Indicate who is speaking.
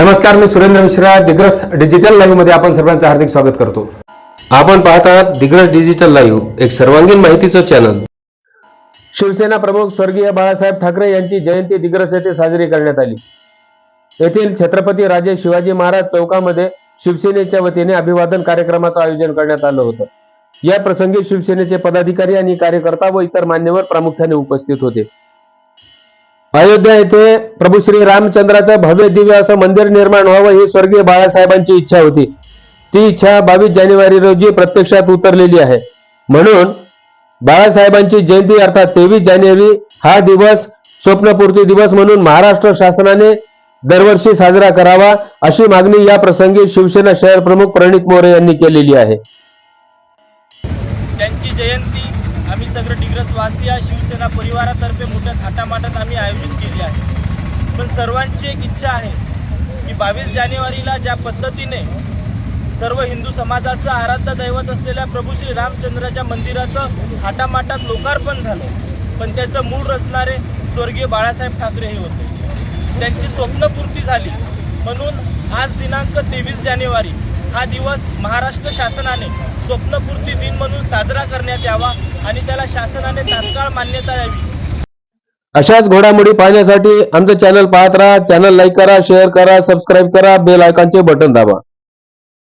Speaker 1: नमस्कार मी सुरेंद्र मिश्रा दिग्रस डिजिटल लाईव्हमध्ये आपण सर्वांचं हार्दिक स्वागत करतो. आपण पाहत आहात दिग्रस डिजिटल लाईव्ह एक सर्वांगीण माहितीचं चॅनल शिवसेना प्रमुख स्वर्गीय बाळासाहेब ठाकरे यांची जयंती दिग्रस येथे साजरी करण्यात आली. येथील छत्रपती राजे शिवाजी महाराज चौकामध्ये शिवसेनेच्या वतीने अभिवादन कार्यक्रमाचं आयोजन करण्यात आलं होतं. या प्रसंगी शिवसेनेचे पदाधिकारी आणि कार्यकर्ता व इतर मान्यवर प्रामुख्याने उपस्थित होते. अयोध्या येथे प्रभू श्री रामचंद्राचं भव्य दिव्य असं मंदिर निर्माण व्हावं ही स्वर्गीय बाळासाहेबांची इच्छा होती. ती इच्छा बावीस जानेवारी रोजी प्रत्यक्षात उतरलेली आहे. म्हणून बाळासाहेबांची जयंती अर्थात तेवीस जानेवारी हा दिवस स्वप्नपूर्ती दिवस म्हणून महाराष्ट्र शासनाने दरवर्षी साजरा करावा अशी मागणी या प्रसंगी शिवसेना शहर प्रमुख प्रणित मोरे यांनी केलेली आहे.
Speaker 2: त्यांची जयंती आम्ही सगळं डिग्रसवासी आहे. शिवसेना परिवारातर्फे मोठ्या थाटामाटात आम्ही आयोजित केली आहे. पण सर्वांची एक इच्छा आहे की बावीस जानेवारीला ज्या पद्धतीने सर्व हिंदू समाजाचं आराध्य दैवत असलेल्या प्रभू श्री रामचंद्राच्या मंदिराचं थाटामाटात लोकार्पण झालं पण त्याचं मूळ रचणारे स्वर्गीय बाळासाहेब ठाकरे हे होते. त्यांची स्वप्नपूर्ती झाली म्हणून आज दिनांक तेवीस जानेवारी हा दिवस महाराष्ट्र शासनाने स्वप्नपूर्ती दिन म्हणून साजरा करण्यात यावा आणि त्याला शासनाने तात्काळ मान्यता द्यावी.
Speaker 1: अशाच घोडामोडी पाहण्यासाठी आमचं चॅनल पाहत राहा. चॅनल लाईक करा शेअर करा सबस्क्राईब करा बेल आयकॉनचे बटन दाबा.